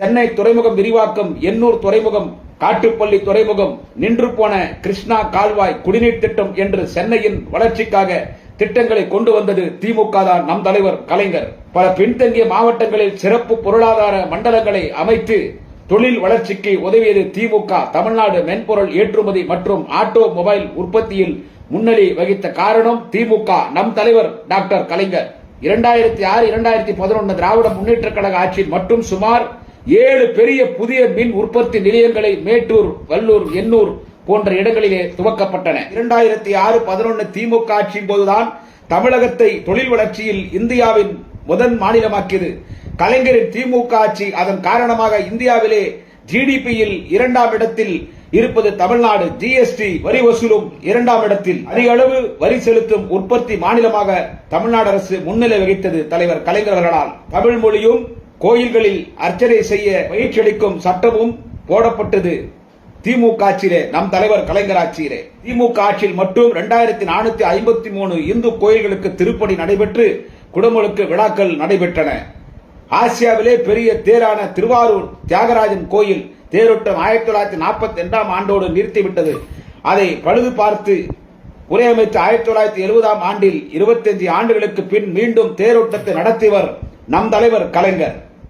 சென்னை துறைமுகம் விரிவாக்கம் எண்ணூர் துறைமுகம் காட்டுப்பள்ளி துறைமுகம் நின்று போன கிருஷ்ணா கால்வாய் குடிநீர் திட்டம் என்று சென்னையின் வளர்ச்சிக்காக திட்டங்களை கொண்டு வந்தது திமுக தான். நம் தலைவர் கலைஞர். பல பின்தங்கிய மாவட்டங்களில் சிறப்பு பொருளாதார மண்டலங்களை அமைத்து தொழில் வளர்ச்சிக்கு உதவியது திமுக. தமிழ்நாடு மென்பொருள் ஏற்றுமதி மற்றும் ஆட்டோ மொபைல் உற்பத்தியில் முன்னணி வகித்த காரணம் திமுக. நம் தலைவர் டாக்டர் கலைஞர். இரண்டாயிரத்தி ஆறு இரண்டாயிரத்தி பதினொன்று திராவிட முன்னேற்ற கழக ஆட்சியில் மட்டும் சுமார் ஏழு பெரிய புதிய மின் உற்பத்தி நிலையங்களை மேட்டூர் வல்லூர் எண்ணூர் போன்ற இடங்களிலே துவக்கப்பட்டன. இரண்டாயிரத்தி ஆறு பதினொன்று திமுக ஆட்சியின் போதுதான் தமிழகத்தை தொழில் வளர்ச்சியில் இந்தியாவின் முதன் மாநிலமாக்கியது. கலைஞரின் திமுக ஆட்சி அதன் காரணமாக இந்தியாவிலே ஜிடிபியில் இரண்டாம் இடத்தில் இருப்பது தமிழ்நாடு. ஜிஎஸ்டி வரி வசூலும் இரண்டாம் இடத்தில். அதிக அளவு வரி செலுத்தும் உற்பத்தி மாநிலமாக தமிழ்நாடு அரசு முன்னிலை வகித்தது தலைவர் கலைஞர் அவர்களால். தமிழ் மொழியும் கோயில்களில் அர்ச்சனை செய்ய பயிற்சியளிக்கும் சட்டமும் போடப்பட்டது. திமுக ஆட்சியிலே நம் தலைவர் கலைஞர் ஆட்சியிலே திமுக ஆட்சியில் மட்டும் இரண்டாயிரத்தி நானூத்தி ஐம்பத்தி மூணு இந்து கோயில்களுக்கு திருப்பணி நடைபெற்று குடமுழுக்கு விழாக்கள் நடைபெற்றன. ஆசியாவிலே பெரிய தேரான திருவாரூர் தியாகராஜன் கோயில் தேரோட்டம் ஆயிரத்தி தொள்ளாயிரத்தி நாற்பத்தி இரண்டாம் ஆண்டோடு நிறுத்திவிட்டது. அதை பழுது பார்த்து புரையமைத்து ஆயிரத்தி தொள்ளாயிரத்தி எழுபதாம் ஆண்டில் இருபத்தஞ்சு ஆண்டுகளுக்கு பின் மீண்டும் தேரோட்டத்தை நடத்தியவர் நம் தலைவர் கலைஞர்.